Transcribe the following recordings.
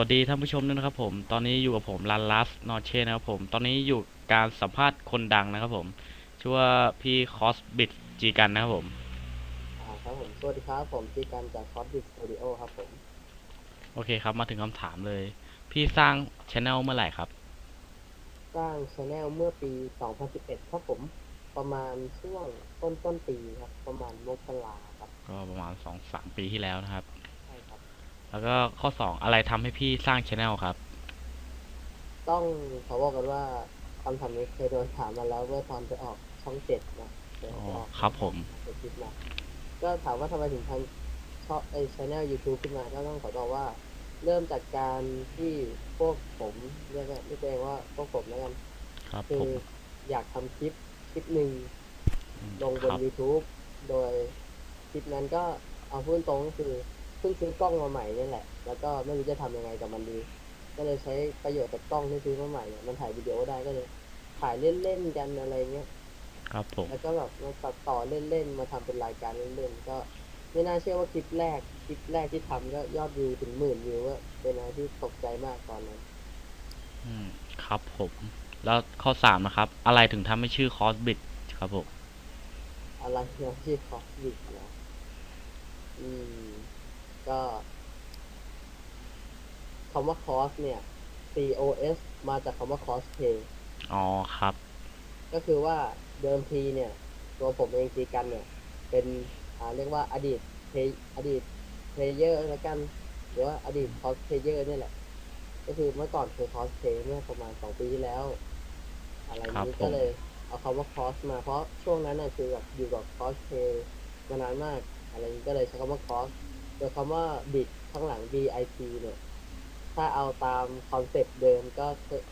วัสดีท่านผู้ชมด้วยนะครับผม ตอนนี้อยู่กับผมลันลัสนอเช่นะครับผม ตอนนี้อยู่การสัมภาษณ์คนดังนะครับผม ชื่อว่าพี่คอสบิดจีกันนะครับผม อ่าครับผม สวัสดีครับ ผมตีกันจากคอร์ดิสสตูดิโอครับผม โอเคครับ มาถึงคำถามเลย พี่สร้างช anel เมื่อไหร่ครับ สร้างช anel เมื่อปี 2011 ครับผม ประมาณช่วงต้นต้นปีครับ ประมาณมกราครับ ก็ประมาณสองสามปีที่แล้วนะครับใช่ครับ แล้วก็ข้อสองอะไรทำให้พี่สร้างช anel ครับ ต้องขอบอกกันว่าคำถามนี้เคยโดนถามมาแล้วเมื่อตอนไปออกช่องเจ็ดนะเคยอ๋อไปออกครับผม ไปคลิปมาก็ถามว่าทำไมถึงทำชอบไอช anel YouTube ขึ้นมาก็ต้องขอบอกว่า เริ่มจากการที่พวกผมเรียกว่าเรียกตัวเองว่าพวกผมแล้วกัน ครับคืผอม อยากทำคลิปคลิปหนึ่งมลงบคนรับ YouTube โดยคลิปนั้นก็เอาพูดตรงก็คือเพิ่งซื้อกล้องมาใหม่นี่แหละ แล้วก็ไม่รู้จะทำยังไงกับมันดี ก็เลยใช้ประโยชน์จากกล้องที่ซื้อมาใหม่เนี่ยมันถ่ายวิดีโอได้ก็เลย ถ่ายเล่นๆกันอะไรเงี้ย ครับผม แล้วก็แบบมาตัดต่อเล่นๆมาทำเป็นรายการเล่นๆก็ไม่น่าเชื่อว่าคลิปแรก คลิปแรกที่ทำก็ยอดวิวถึงหมื่นวิวก็เป็นอะไรที่ตกใจมากตอนนั้น อืม ครับผม แล้วข้อสามนะครับ อะไรถึงทำให้ชื่อคอสบิดครับผม อะไรนะที่คอสบิกนะอืม ก็คำว่าคอสเนี่ย C O S มาจากคำว่า cosplay อ๋อครับ ก็คือว่าเดิมทีเนี่ย ตัวผมเองตีกันเนี่ย เป็นอ่าเรียกว่าอดีตเพลอดีตเพลเยอร์แล้วกันหรือว่าอดีตคอสเพลเยอร์นี่ยแหละ ก็คือเมื่อก่อนเคยคอสเพลย์เมื่อประมาณสองปีที่แล้ว อะไรครับนี้ผมก็เลย เอาคำว่าคอสมาเพราะช่วงนั้นน่ะคือแบบอยู่กับคอสเพลย์มานานมาก อะไรนี้ก็เลยใช้คำว่าคอส โดยคำว่าบิดข้างหลัง B I T เนี่ยถ้าเอาตามคอนเซ็ปต์เดิมก็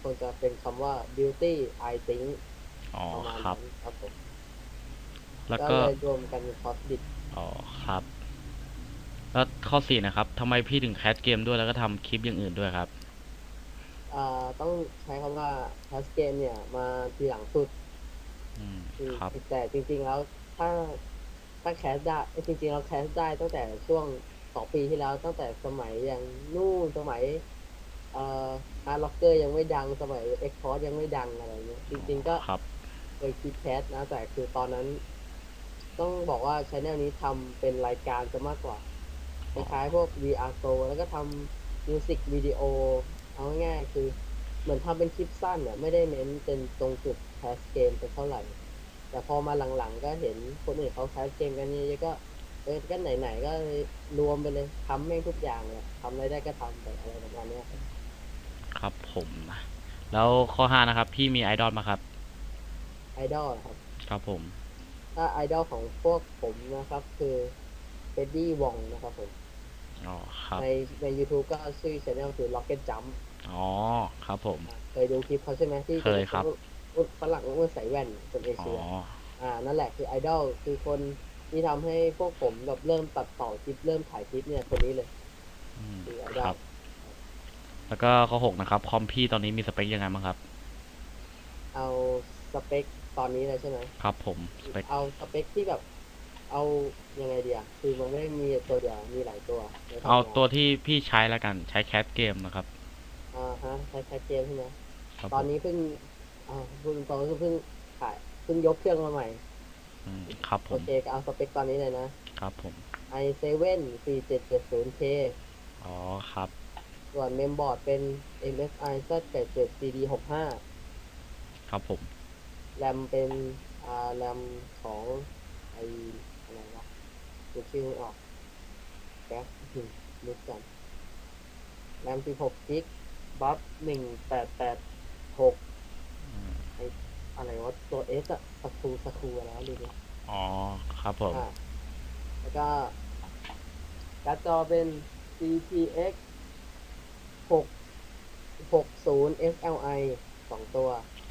ควรจะเป็นคำว่า beauty I think อ๋อประมาณครับนั้นครับผมแล้วก็ก็เลยรวมกันเป็นคอสบิดอ๋อครับ แล้วข้อสี่นะครับทำไมพี่ถึงแคสเกมด้วยแล้วก็ทำคลิปอย่างอื่นด้วยครับอ่าต้องใช้คำว่าแคสเกมเนี่ยมาทีหลังสุดอืมคือครับแต่จริงๆแล้วถ้า ถ้าแคสได้เอ้ยจริงๆเราแคสได้ตั้งแต่ช่วงสองปีที่แล้วตั้งแต่สมัยยังนู่นสมัยเอ่อฮาร์ล็อกเกอร์ยังไม่ดังสมัยเอ็กพอร์ยังไม่ดังอะไรเงี้ยจริง ๆ ก็ครับเคยคิดแคสนะแต่คือตอนนั้น ต้องบอกว่าช anel นี้ทำเป็นรายการจะมากกว่าคล้ายๆพวก VR Go แล้วก็ทำมิวสิกวิดีโอเอาง่ายๆคือ เหมือนทำเป็นคลิปสั้นเนี่ยไม่ได้เน้นเป็นตรงจุดแคสเกมเป็นเท่าไหร่ แต่พอมาหลังๆก็เห็นคนอื่นเขาแคสเกมกันนี่ก็เออก็ไหนๆก็เลยรวมไปเลยทำแม่งทุกอย่างเลยทำอะไรได้ก็ทำไปอะไรประมาณเนี้ยครับครับผมนะแล้วข้อห้านะครับพี่มีไอดอลไหมครับไอดอลครับ ครับผม ถ้าไอดอลของพวกผมนะครับ คือเฟดดี้วองนะครับผมอ๋อครับ ในใน YouTube ก็ชื่อช anel คือ Rocket Jump อ๋อ ครับผม เคยดูคลิปเขาใช่ไหมที่เคยครับคน ฝรั่งอ้วนใส่แว่นคนเออ๋อเชีย อ่า นั่นแหละคือไอดอลคือคนที่ทำให้พวกผมแบบเริ่มตัดต่อคลิปเริ่มถ่ายคลิปเนี่ยคนนี้เลย อืมคือไอคดอรัลบแล้วก็ข้อหกนะครับ คอมพี่ตอนนี้มีสเปคยังไงบ้างครับ เอาสเปคตอนนี้เลยใช่ไหม ครับผมสเปคเอาสเปคที่แบบ เอายังไงเดียคือมันไม่ได้มีตัวเดียวมีหลายตัวในทำงนเอาตัวที่พี่ใช้แล้วกันใช้แคสเกมนะครับ อ่าฮะใช้ใช้เกมใช่ไหมครับตอนผมนี้เพิ่ง อ่าพูดตรงๆคือเพิ่งขายเพิ่งยกเครื่องมาใหม่ อืมครับผโอมเคก็เอาสเปคตอนนี้เลยนะ ครับผม i7 4770K อ๋อครับ ส่วนเมมบอร์ดเป็น MSI Z87 CD 65 ครับผม แรมเป็นอ่าแรมของไออะไรวะดูชื่อไม่ออกแป๊บนึงนึกกันแรม16กิกบัฟ1886อืม อะไรวะตัว S อะสกรูสกรูอะไรวะดูดิอ๋อครับผมอ่าแล้วก็การ์ดจอเป็น GTX 6 60 SLI สองตัว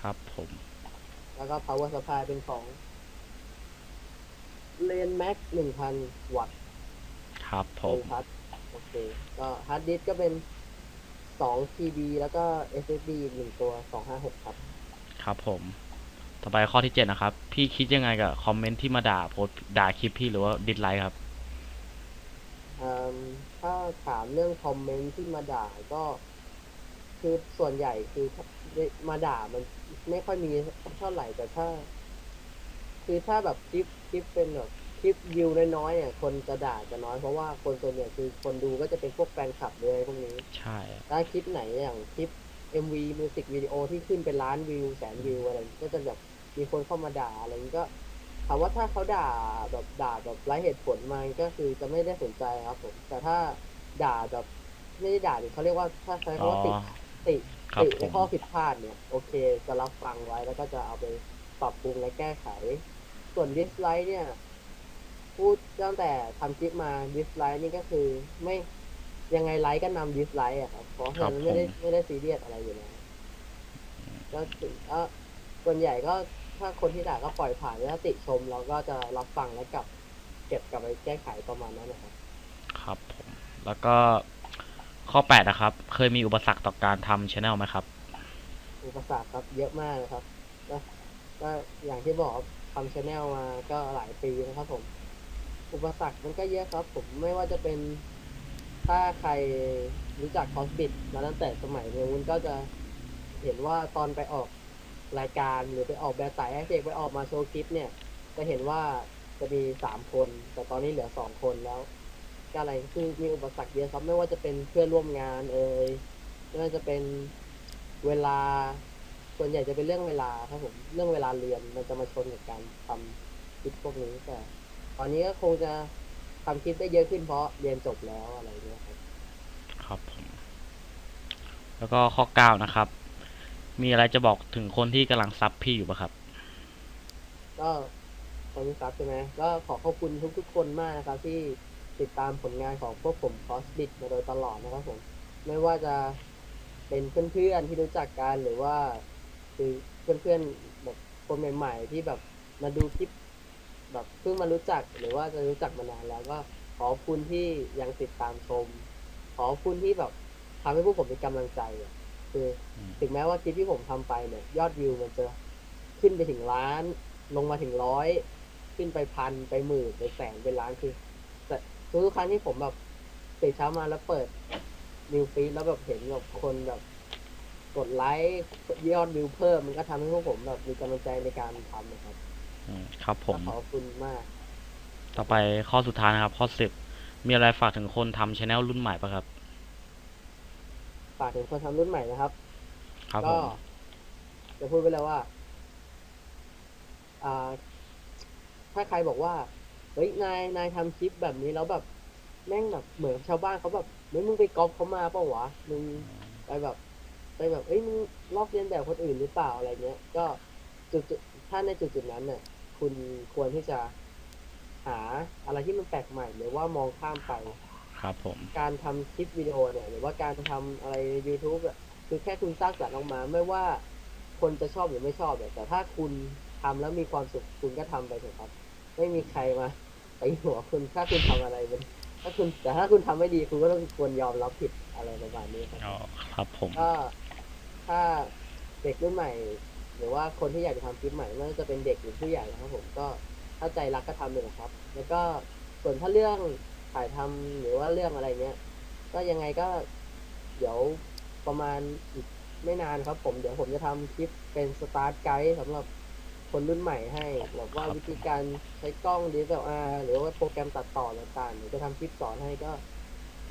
ครับผม แล้วก็ power supply เป็นของ l a n Max 1,000วัตต์ครับผโอมพัดโอเค ก็ฮาร์ดดิสก็เป็น2 TB แล้วก็ SSD อีกหนึ่งตัว256ครับ ครับผม ต่อไปข้อที่เจ็ดนะครับ พี่คิดยังไงกับคอมเมนต์ที่มาด่าโพสต์ด่าคลิปพี่หรือว่าดิสไลค์ครับ อืมถ้าถามเรื่องคอมเมนต์ที่มาด่าก็ คือส่วนใหญ่คือมาด่ามันไม่ค่อยมีเท่าไหร่แต่ถ้า คือถ้าแบบคลิปคลิปเป็นแบบคลิปวิวน้อยๆเนี่ยคนจะด่าจะน้อยเพราะว่าคนส่วนใหญ่คือคนดูก็จะเป็นพวกแฟนคลับเลยพวกนี้ใช่ถ้าคลิปไหนอย่างคลิป MV มิวสิกวิดีโอที่ขึ้นเป็นล้านวิวแสนวิวอะไรก็จะแบบ มีคนเข้ามาด่าอะไรนี้ก็ถามว่าถ้าเขาด่าแบบด่าแบบไร้เหตุผลมาก็คือจะไม่ได้สนใจครับผม แต่ถ้าด่าแบบไม่ได้ด่าดิเขาเรียกว่าถ้าใช้อ๋อคำว่าติติครับติผในมข้อผิดพลาดเนี่ย โอเค จะรับฟังไว้แล้วก็จะเอาไปปรับปรุงและแก้ไข ส่วนดิสไลค์เนี่ย พูดตั้งแต่ทำคลิปมาดิสไลค์นี่ก็คือไม่ยังไงไลค์ก็นำดิสไลค์อะครับเพราะฉะนั้นไม่ได้ไม่ได้ซีเรียสอะไรอยู่แล้วก็ถึงก็ส่วนใหญ่ก็ ถ้าคนที่ด่าก็ปล่อยผ่านถ้าติชมเราก็จะรับฟังแล้วกลับ เก็บกลับไปแก้ไขประมาณนั้นนะครับ ครับผม แล้วก็ข้อแปดนะครับ เคยมีอุปสรรคต่อการทำช anel ไหมครับ อุปสรรคครับเยอะมากนะครับก็ก็อย่างที่บอกครับทำชาแนลมาก็หลายปีนะครับผม อุปสรรคมันก็เยอะครับ ผมไม่ว่าจะเป็นถ้าใครรู้จักคอสบิดมาตั้งแต่สมัยนู้นก็จะเห็นว่าตอนไปออก รายการหรือไปออกแบบสายแอคเทกไปออกมาโชว์คลิปเนี่ย จะเห็นว่าจะมีสามคน แต่ตอนนี้เหลือสองคนแล้วก็อะไรคือมีอุปสรรคเยอะครับไม่ว่าจะเป็นเพื่อนร่วมงานเอ่ยไม่ว่าจะเป็นเวลา ส่วนใหญ่จะเป็นเรื่องเวลาครับผมเรื่องเวลาเรียนมันจะมาชนกับการทำคลิปพวกนี้แต่ตอนนี้ก็คงจะทำคลิปได้เยอะขึ้นเพราะเรียนจบแล้วอะไรเงี้ยครับครับผมแล้วก็ข้อเก้านะครับ มีอะไรจะบอกถึงคนที่กำลังซับพี่อยู่ปะครับ ก็ขอบคุณครับใช่ไหมก็ขอขอบคุณทุกๆคนมากนะครับที่ติดตามผลงานของพวกผมคอสบิดมาโดยตลอดนะครับผม ไม่ว่าจะเป็นเพื่อนๆที่รู้จักกันหรือว่า คือเพื่อนๆแบบคนใหม่ ๆ ที่แบบมาดูคลิป แบบเพิ่งมารู้จักหรือว่าจะรู้จักมานานแล้วก็ขอบคุณที่ยังติดตามชม ขอบคุณที่แบบทำให้พวกผมมีกำลังใจอะ คืออืมถึงแม้ว่าคลิปที่ผมทำไปเนี่ย ยอดวิวมันจะขึ้นไปถึงล้าน ลงมาถึงร้อย ขึ้นไปพันไปหมื่นไปแสนไปล้านคือแต่ทุกครั้งที่ผมแบบตื่นเช้ามาแล้วเปิดนิวฟีดแล้วแบบเห็นแบบคนแบบ กดไลค์ยอดวิวเพิ่มมันก็ทำให้พวกผมแบบมีกำลังใจในการทำนะครับอืมครับผมก็ขอบคุณมาก ต่อไปข้อสุดท้ายนะครับ ข้อสิบมีอะไรฝากถึงคนทำช anel รุ่นใหม่ปะครับ ฝากถึงคนทำรุ่นใหม่นะครับ ครับผก็มจะพูดไปแล้วว่า อ่า ถ้าใครบอกว่า เฮ้ย นาย นายทำคลิปแบบนี้แล้วแบบ แม่งแบบเหมือนชาวบ้านเขาแบบเฮ้ยมึงไปก๊อปเขามาเปล่าวะ มึงไปแบบ ไปแบบเอ้ย มึงลอกเลียนแบบคนอื่นหรือเปล่าอะไรเงี้ย ก็จุดจุดถ้าในจุดจุดนั้นเนี่ย คุณควรที่จะหาอะไรที่มันแปลกใหม่หรือว่ามองข้ามไป ครับผม การทำคลิปวิดีโอเนี่ยหรือว่าการทำอะไรใน YouTube อะคือแค่คุณสร้างสรรค์ออกมา ไม่ว่าคนจะชอบหรือไม่ชอบเนี่ยแต่ถ้าคุณทำแล้วมีความสุขคุณก็ทำไปเถอะครับ ไม่มีใครมาไปหัวคุณถ้าคุณทำอะไรมันถ้าคุณแต่ถ้าคุณทำไม่ดีคุณก็ต้องควรยอมรับผิดอะไรประมาณนี้ครับ อ๋อ ครับผม ก็ถ้าเด็กรุ่นใหม่ หรือว่าคนที่อยากจะทำคลิปใหม่ไม่ว่าจะเป็นเด็กหรือผู้ใหญ่นะครับผมก็ถ้าใจรักก็ทำเลยนะครับ แล้วก็ส่วนถ้าเรื่อง ถ่ายทำหรือว่าเรื่องอะไรเนี้ย ก็ยังไงก็เดี๋ยวประมาณอีกไม่นานครับผม เดี๋ยวผมจะทำคลิปเป็นสตาร์ทไกด์สำหรับคนรุ่นใหม่ให้แบบว่าครับวิธีการใช้กล้อง DSLR หรือว่าโปรแกรมตัดต่อต่างๆเดี๋ยวจะทำคลิปสอนให้ก็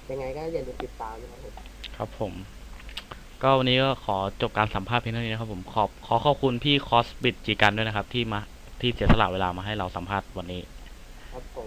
ยังไงก็อย่าลืมติดตามนะครับผมครับผม ก็วันนี้ก็ขอจบการสัมภาษณ์เพียงเท่านี้นะครับผมขอบขอขอบคุณพี่คอสบิดจีกันด้วยนะครับ ที่มาที่เสียสละเวลามาให้เราสัมภาษณ์วันนี้ ครับผมครับ